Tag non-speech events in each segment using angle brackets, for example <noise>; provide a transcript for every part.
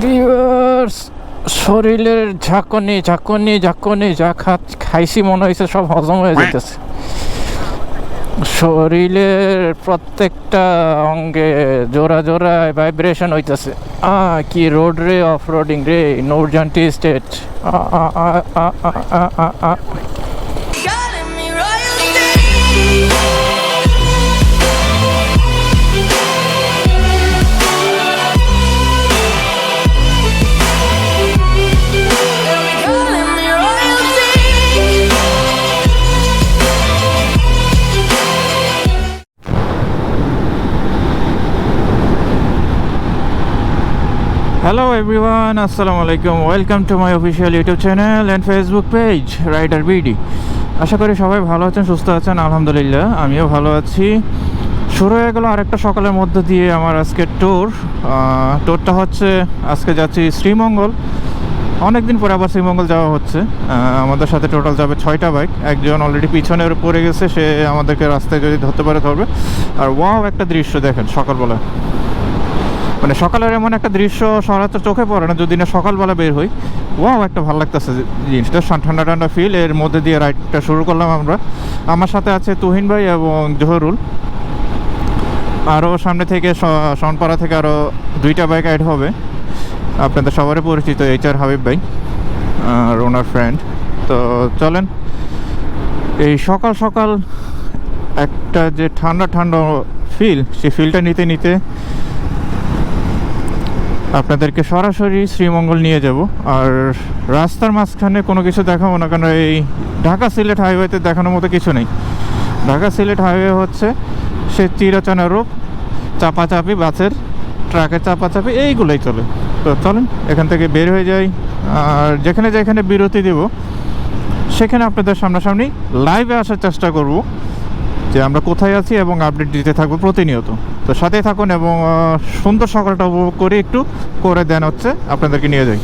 Viewers শরীরের ঝাঁকুনি ঝাঁকুনি ঝাঁকুনি, যা খাইছি, মনে হয়েছে সব হজম হয়ে যেতেছে শরীরের প্রত্যেকটা অঙ্গে জোড়া জোড়ায় ভাইব্রেশন হইতেছে। আ, কি রোড রে অফ রোডিং রে নৌরজান্টি স্টেট আ আ আ আ আ আ আ। এভরিওয়ান আসসালামু আলাইকুম welcome to my official YouTube channel and Facebook page Rider BD আশা করি সবাই ভালো আছেন, সুস্থ আছেন, আলহামদুলিল্লাহ। আমিও ভালো আছি। শুরু হয়ে গেল আরেকটা সকালের মধ্যে দিয়ে আমার আজকের ট্যুর ট্যুরটা হচ্ছে, আজকে যাচ্ছি শ্রীমঙ্গল। অনেকদিন পরে আবার শ্রীমঙ্গল যাওয়া হচ্ছে। আমাদের সাথে টোটাল যাবে ছয়টা বাইক একজন অলরেডি পিছনে পড়ে গেছে, সে আমাদেরকে রাস্তায় যদি ধরতে পারে, ধরবে। আর ওয়াও একটা দৃশ্য দেখেন সকালবেলা। মানে সকালের এমন একটা দৃশ্য সরাতে চোখে পড়ে না, যদি না সকালবেলা বের হই, ওয়াও, একটা ভালো লাগতেছে জিনিসটা। ঠান্ডা ঠান্ডা ফিল এর মধ্যে দিয়ে রাইডটা শুরু করলাম আমরা। আমার সাথে আছে তুহিন ভাই এবং জহরুল। আরও সামনে থেকে স- শনপাড়া থেকে আরও দুইটা বাইক অ্যাড হবে। আপনাদের সবারই পরিচিত এইচ আর হাবিব ভাই আর ওনার ফ্রেন্ড তো চলেন, এই সকাল সকাল একটা যে ঠান্ডা ঠান্ডা ফিল সেই ফিলটা নিতে নিতে আপনাদেরকে সরাসরি শ্রীমঙ্গল নিয়ে যাব। আর রাস্তার মাঝখানে কোনো কিছু দেখাবো না, কারণ এই ঢাকা সিলেট হাইওয়েতে দেখানোর মতো কিছু নেই। ঢাকা সিলেট হাইওয়ে হচ্ছে সে চিরচনা রূপ চাপাচাপি বাসের, ট্রাকের চাপাচাপি, এইগুলোই চলে। তো চলেন, এখান থেকে বের হয়ে যাই। আর যেখানে যেখানে বিরতি দেব, সেখানে আপনাদের সামনাসামনি লাইভে আসার চেষ্টা করব। যে আমরা কোথায় আছি এবং আপডেট দিতে থাকব প্রতিনিয়ত। তো সাথে থাকুন এবং সুন্দর সকালটা উপভোগ করে একটু করে দেন হচ্ছে আপনাদেরকে নিয়ে যাই।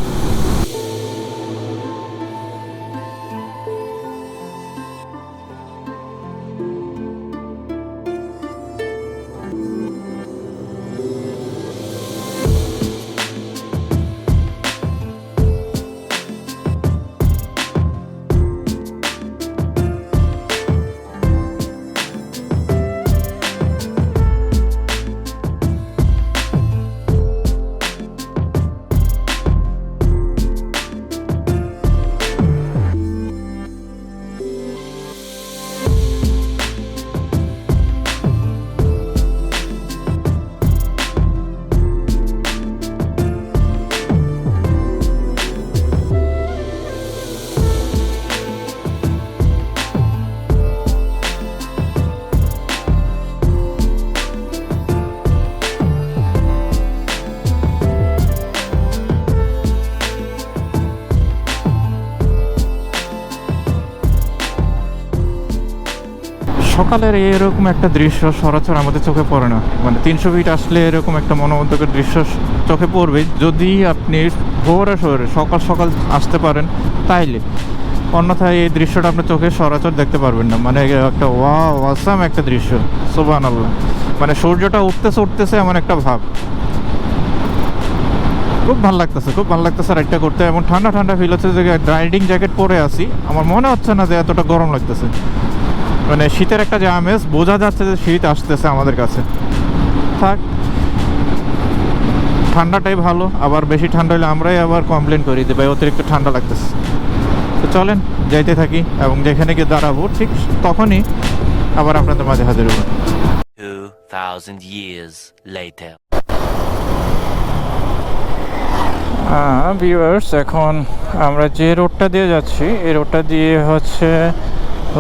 সকালের এরকম একটা দৃশ্য সরাচর আমাদের চোখে পড়ে না। মানে তিনশো ফিট আসলে এরকম একটা মনোমুগ্ধকর দৃশ্য চোখে পড়বে। যদি আপনি ভোরে শহরে সকাল সকাল আসতে পারেন, তাইলে। অন্যথায় এই দৃশ্যটা আপনার চোখে সরাচর দেখতে পারবেন না। মানে একটা ওয়া ওয়াসাম একটা দৃশ্য। সোবান আল্লাহ মানে সূর্যটা উঠতেছে উঠতেছে এমন একটা ভাব। খুব ভালো লাগতেছে, খুব ভালো লাগতেছে রাইডটা করতে। এবং ঠান্ডা ঠান্ডা ফিল হচ্ছে যে রাইডিং জ্যাকেট পরে আসি আমার মনে হচ্ছে না যে এতটা গরম লাগতেছে। মানে শীতের একটা যে আমেজ বোঝা যাচ্ছে যে শীত আসতেছে আমাদের কাছে। থাক ঠান্ডাটাই ভালো আবার বেশি ঠান্ডা হলে আমরাই আবার কমপ্লেন করি যে ভাই অতিরিক্ত ঠান্ডা লাগতেছে। তো চলেন যাইতে থাকি এবং যেখানে গিয়ে দাঁড়াবো ঠিক তখনই আবার আপনাদের মাঝে হাজির হব। 2,000 years later. ভিউয়ার্স এখন আমরা যে রোডটা দিয়ে যাচ্ছি এই রোডটা দিয়ে হচ্ছে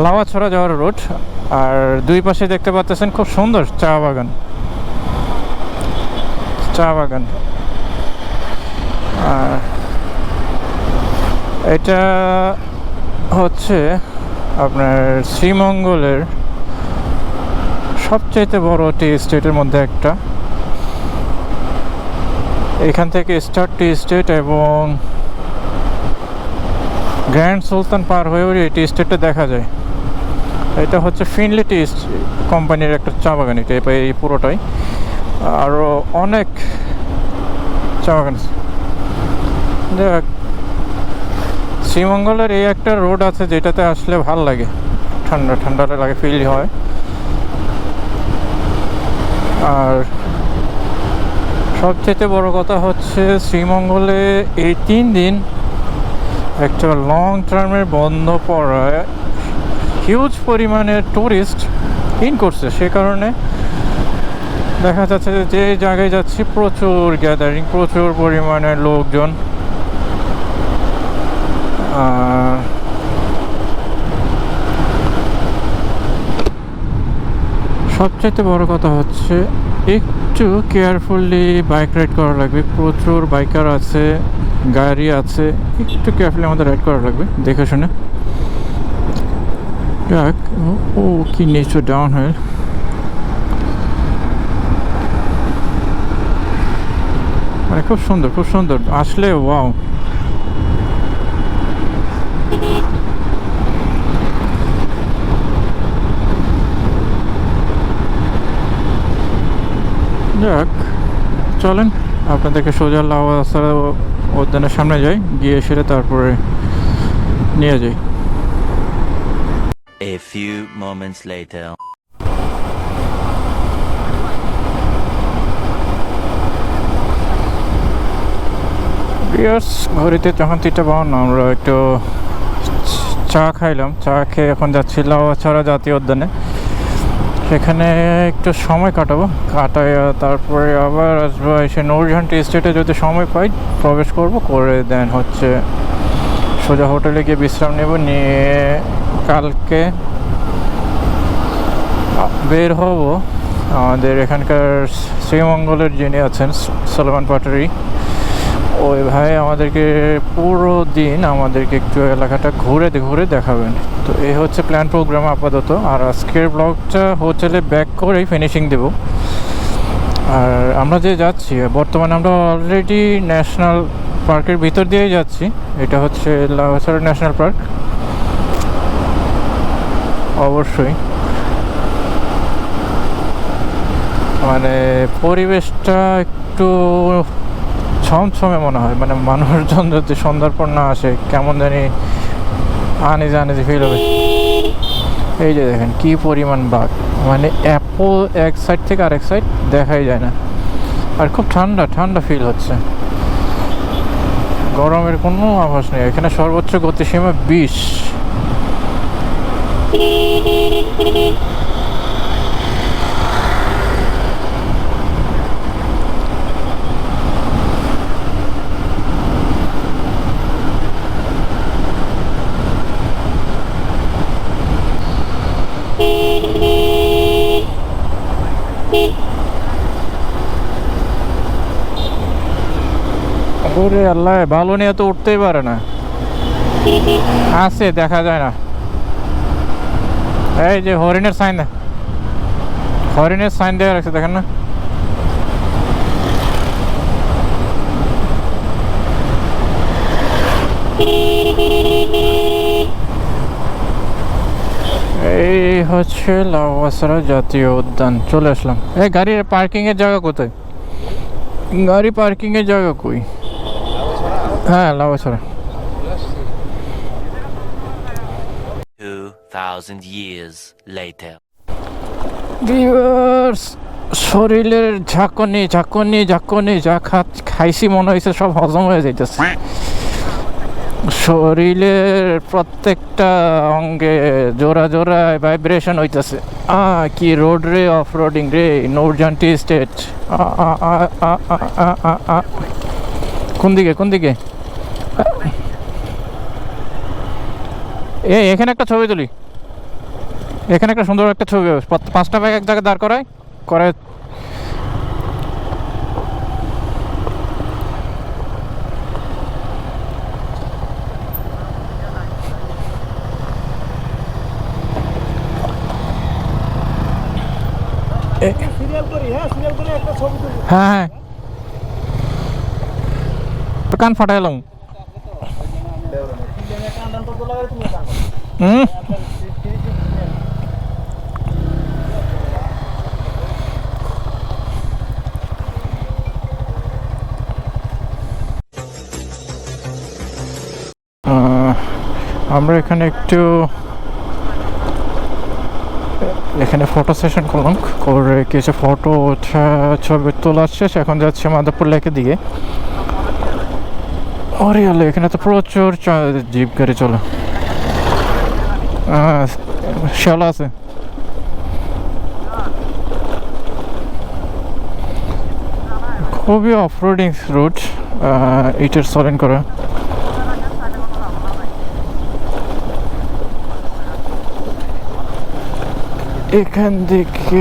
লাওয়াছড়া যাওয়ার রোড আর দুই পাশে দেখতে পাচ্ছেন খুব সুন্দর চা বাগান। চা বাগান। আর এটা হচ্ছে আপনার শ্রীমঙ্গলের সবচাইতে বড় টি স্টেটের মধ্যে একটা। এখান থেকে স্টার টি স্টেট এবং গ্র্যান্ড সুলতান পার হয়েও এই টি স্টেটটা দেখা যায়। এটা হচ্ছে ফিনলি টি কোম্পানির একটা চা বাগান এটা, এই পুরোটাই। আরও অনেক চা বাগান দেখ, শ্রীমঙ্গলের এই একটা রোড আছে যেটাতে আসলে ভালো লাগে। ঠান্ডা ঠান্ডা লাগে ফিল হয়। আর সবচেয়ে বড় কথা হচ্ছে শ্রীমঙ্গলে এই তিন দিন একটা লং টার্মের বন্ধ পড়ায় হিউজ পরিমাণে টুরিস্ট ইন করছে। সে কারণে দেখা যাচ্ছে যে যে জায়গায় যাচ্ছি প্রচুর গ্যাদারিং প্রচুর পরিমাণে লোকজন। সবচাইতে বড় কথা হচ্ছে, একটু কেয়ারফুলি বাইক রাইড করা লাগবে। প্রচুর বাইকার আছে, গাড়ি আছে, একটু কেয়ারফুলি আমাদের রাইড করা লাগবে। দেখে শুনে। যাক ও- ও কি নিচু ডাউন হিল মানে খুব সুন্দর খুব সুন্দর। আসলে ওয়াও যাক চলেন। আপনাদেরকে সোজা লাওয়াসারা উদ্যানের সামনে যাই, গিয়ে সেরে তারপরে নিয়ে যাই। Few moments later. ঘড়িতে যখন তিনটা বাউন্ন, আমরা একটু চা খাইলাম। চা খেয়ে এখন যাচ্ছি লাউয়াছড়া জাতীয় উদ্যানে। সেখানে একটু সময় কাটাবো। কাটাই তারপরে আবার আসব এসে নৌরজাহান স্টেটে যদি সময় পাই, প্রবেশ করব। করে দেন হচ্ছে সোজা হোটেলে গিয়ে বিশ্রাম নেব। নিয়ে কালকে বের হব। আমাদের এখানকার শ্রীমঙ্গলের যিনি আছেন সলমান পাটারি, ওই ভাই আমাদেরকে পুরো দিন আমাদেরকে একটু এলাকাটা ঘুরে ঘুরে দেখাবেন। তো এই হচ্ছে প্ল্যান প্রোগ্রাম আপাতত। আর আজকের ব্লগটা হোটেলে ব্যাক করেই ফিনিশিং দেব। আর আমরা যে যাচ্ছি, বর্তমানে আমরা অলরেডি ন্যাশনাল পার্কের ভিতর দিয়েই যাচ্ছি। এটা হচ্ছে লাভাছড়া ন্যাশনাল পার্ক অবশ্যই। মানে পরিবেশটা একটু ছমছমে মনে হয়। মানে মানুষজন যদি সন্ধ্যার না আসে, কেমন জানি আনিজে আনিজে ফিল হবে। এই যে দেখেন, কি পরিমাণ বাঘ। মানে অ্যাপল এক সাইড থেকে আরেক সাইড দেখাই যায় না। আর খুব ঠান্ডা ঠান্ডা ফিল হচ্ছে। গরমের কোনো আভাস নেই। এখানে সর্বোচ্চ গতিসীমা বিশ। আল্লাহ ভালো নিয়ে তো উঠতেই পারে না। আছে দেখা যায় না। এই যে হরিণের সাইন হরিণের সাইন দেওয়া রাখছে দেখেন না এই হচ্ছে লাওয়াসরা জাতীয় উদ্যান চলে আসলাম এই গাড়ির পার্কিং এর জায়গা কোথায় গাড়ি পার্কিং এর জায়গা কই হ্যাঁ Lawachara thousand years later. Viewers শরীরের ঝাঁকুনি ঝাঁকুনি ঝাঁকুনি, যা খাত খাইছি, মনে হয়েছে সব হজম হয়ে যাইতেছে। শরীরের প্রত্যেকটা অঙ্গে জোড়া জোড়ায় ভাইব্রেশন হইতেছে। আ, কি রোড রে অফ রোডিং রে নৌরজান্টি স্টেট কোন দিকে কোন দিকে? এই এখানে একটা ছবি তুলি। এখানে একটা সুন্দর একটা ছবি পাঁচটা ব্যাগ এক জায়গায় দাঁড় করায় করে হ্যাঁ হ্যাঁ। কান ফাটাইলাম হুম? আমরা এখানে একটু, এখানে ফটো সেশন করলাম। করে কিছু ফটো ছবি তোলা শেষ। এখন যাচ্ছে মাদারপুর লেকের দিকে। ওরে আলো এখানে তো প্রচুর জিপ গাড়ি চলে। শ্যাওলা আছে। খুবই অফরোডিং রুট ইটের সলেন করা। এখান থেকে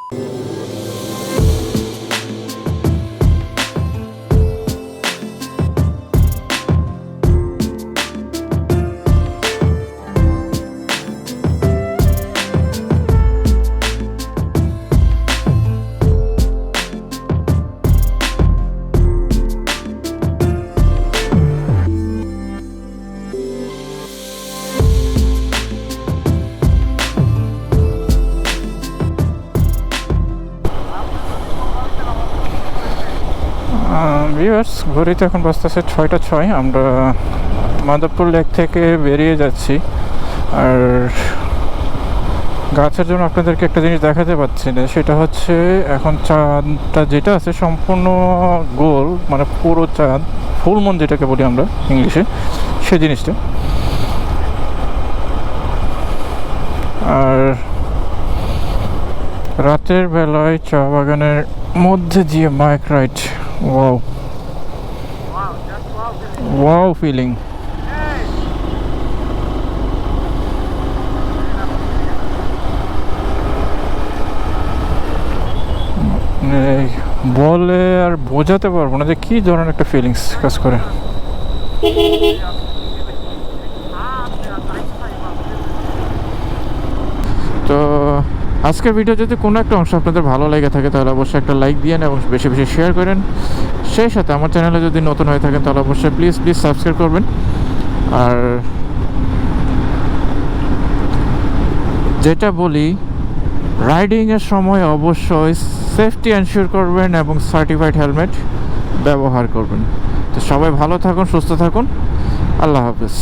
Viewers ঘড়িতে এখন বাজতেছে ছয়টা ছয়। আমরা মাধবপুর লেক থেকে বেরিয়ে যাচ্ছি। আর গাছের জন্য আপনাদেরকে একটা জিনিস দেখাতে পাচ্ছি না, সেটা হচ্ছে এখন চাঁদটা যেটা আছে সম্পূর্ণ গোল মানে পুরো চাঁদ, ফুল মন যেটাকে বলি আমরা ইংলিশে সেই জিনিসটা। আর রাতের বেলায় চা বাগানের মধ্যে দিয়ে bike ride wow wow feeling বলে আর বোঝাতে পারব না যে কি ধরনের একটা ফিলিংস কাজ করে <laughs> তো আজকের ভিডিও যদি কোনো একটা অংশ আপনাদের ভালো লেগে থাকে, তাহলে অবশ্যই একটা লাইক দিয়েন এবং বেশি বেশি শেয়ার করেন সেই সাথে আমার চ্যানেলে যদি নতুন হয়ে থাকেন, তাহলে অবশ্যই প্লিজ প্লিজ সাবস্ক্রাইব করবেন। আর যেটা বলি রাইডিংয়ের সময় অবশ্যই সেফটি এনশিওর করবেন এবং সার্টিফাইড হেলমেট ব্যবহার করবেন। তো সবাই ভালো থাকুন, সুস্থ থাকুন। আল্লাহ হাফিজ।